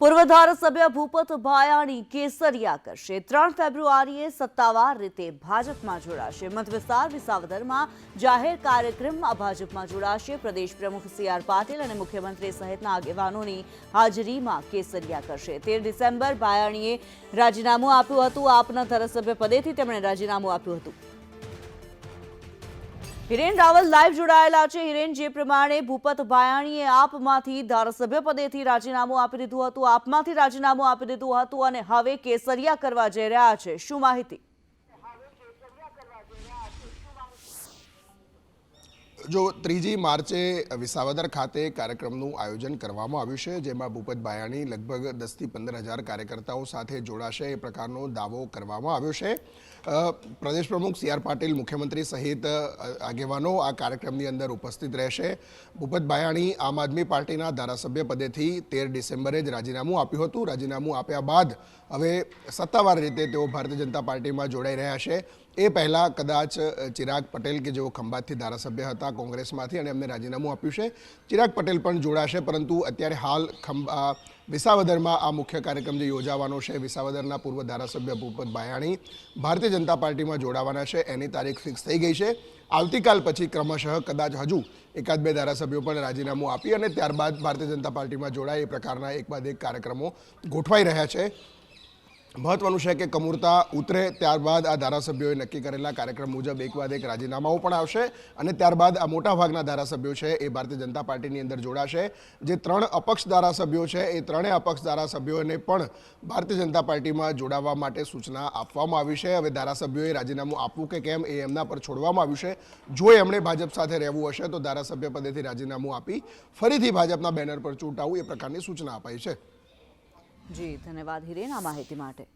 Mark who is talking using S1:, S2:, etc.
S1: પૂર્વ ધારાસભ્ય ભૂપત ભાયાણી કેસરિયા કરશે. ત્રણ ફેબ્રુઆરીએ સત્તાવાર રીતે ભાજપમાં જોડાશે. મત વિસ્તાર વિસાવદરમાં જાહેર કાર્યક્રમમાં ભાજપમાં જોડાશે. પ્રદેશ પ્રમુખ સી આર પાટીલ અને મુખ્યમંત્રી સહિતના આગેવાનોની હાજરીમાં કેસરિયા કરશે. તેર ડિસેમ્બર ભાયાણીએ રાજીનામું આપ્યું હતું. આપના ધારાસભ્ય પદેથી તેમણે રાજીનામું આપ્યું હતું. હિરેન રાવલ લાઈવ જોડાયેલા છે. હિરેન, જે પ્રમાણે ભૂપત ભાયાણીએ આપમાંથી ધારાસભ્ય પદેથી રાજીનામું આપી દીધું હતું, આપમાંથી રાજીનામું આપી દીધું હતું અને હવે કેસરિયા કરવા જઈ રહ્યા છે. શું માહિતી?
S2: જો ત્રીજી માર્ચે વિસાવદર ખાતે કાર્યક્રમનું આયોજન કરવામાં આવ્યું છે, જેમાં ભૂપત બાયાણી લગભગ દસથી પંદર હજાર કાર્યકર્તાઓ સાથે જોડાશે એ પ્રકારનો દાવો કરવામાં આવ્યો છે. પ્રદેશ પ્રમુખ સી આર પાટીલ મુખ્યમંત્રી સહિત આગેવાનો આ કાર્યક્રમની અંદર ઉપસ્થિત રહેશે. ભૂપત બાયાણી આમ આદમી પાર્ટીના ધારાસભ્ય પદેથી તેર ડિસેમ્બરે જ રાજીનામું આપ્યું હતું. રાજીનામું આપ્યા બાદ હવે સત્તાવાર રીતે તેઓ ભારતીય જનતા પાર્ટીમાં જોડાઈ રહ્યા છે. એ પહેલાં કદાચ ચિરાગ પટેલ કે જેઓ ખંભાતથી ધારાસભ્ય હતા કોંગ્રેસમાંથી અને એમને રાજીનામું આપ્યું છે. ચિરાગ પટેલ પણ જોડાશે, પરંતુ અત્યારે હાલ વિસાવદરમાં આ મુખ્ય કાર્યક્રમ જે યોજાવાનો છે, વિસાવદરના પૂર્વ ધારાસભ્ય ભૂપત બાયાણી ભારતીય જનતા પાર્ટીમાં જોડાવાના છે. એની તારીખ ફિક્સ થઈ ગઈ છે. આવતીકાલ પછી ક્રમશઃ કદાચ હજુ એકાદ બે ધારાસભ્યો પણ રાજીનામું આપી અને ત્યારબાદ ભારતીય જનતા પાર્ટીમાં જોડાય એ પ્રકારના એક બાદ એક કાર્યક્રમો ગોઠવાઈ રહ્યા છે. મહત્વનું છે કે કમૂરતા ઉતરે ત્યારબાદ આ ધારાસભ્યોએ નક્કી કરેલા કાર્યક્રમ મુજબ એક બાદ એક રાજીનામાઓ પણ આવશે અને ત્યારબાદ આ મોટાભાગના ધારાસભ્યો છે એ ભારતીય જનતા પાર્ટીની અંદર જોડાશે. જે ત્રણ અપક્ષ ધારાસભ્યો છે એ ત્રણેય અપક્ષ ધારાસભ્યોને પણ ભારતીય જનતા પાર્ટીમાં જોડાવા માટે સૂચના આપવામાં આવી છે. હવે ધારાસભ્યોએ રાજીનામું આપવું કે કેમ એ એમના પર છોડવામાં આવ્યું છે. જો એમણે ભાજપ સાથે રહેવું હશે તો ધારાસભ્ય પદેથી રાજીનામું આપી ફરીથી ભાજપના બેનર પર ચૂંટાવું એ પ્રકારની સૂચના અપાઈ છે.
S1: જી ધન્યવાદ હિરેન આ માહિતી માટે.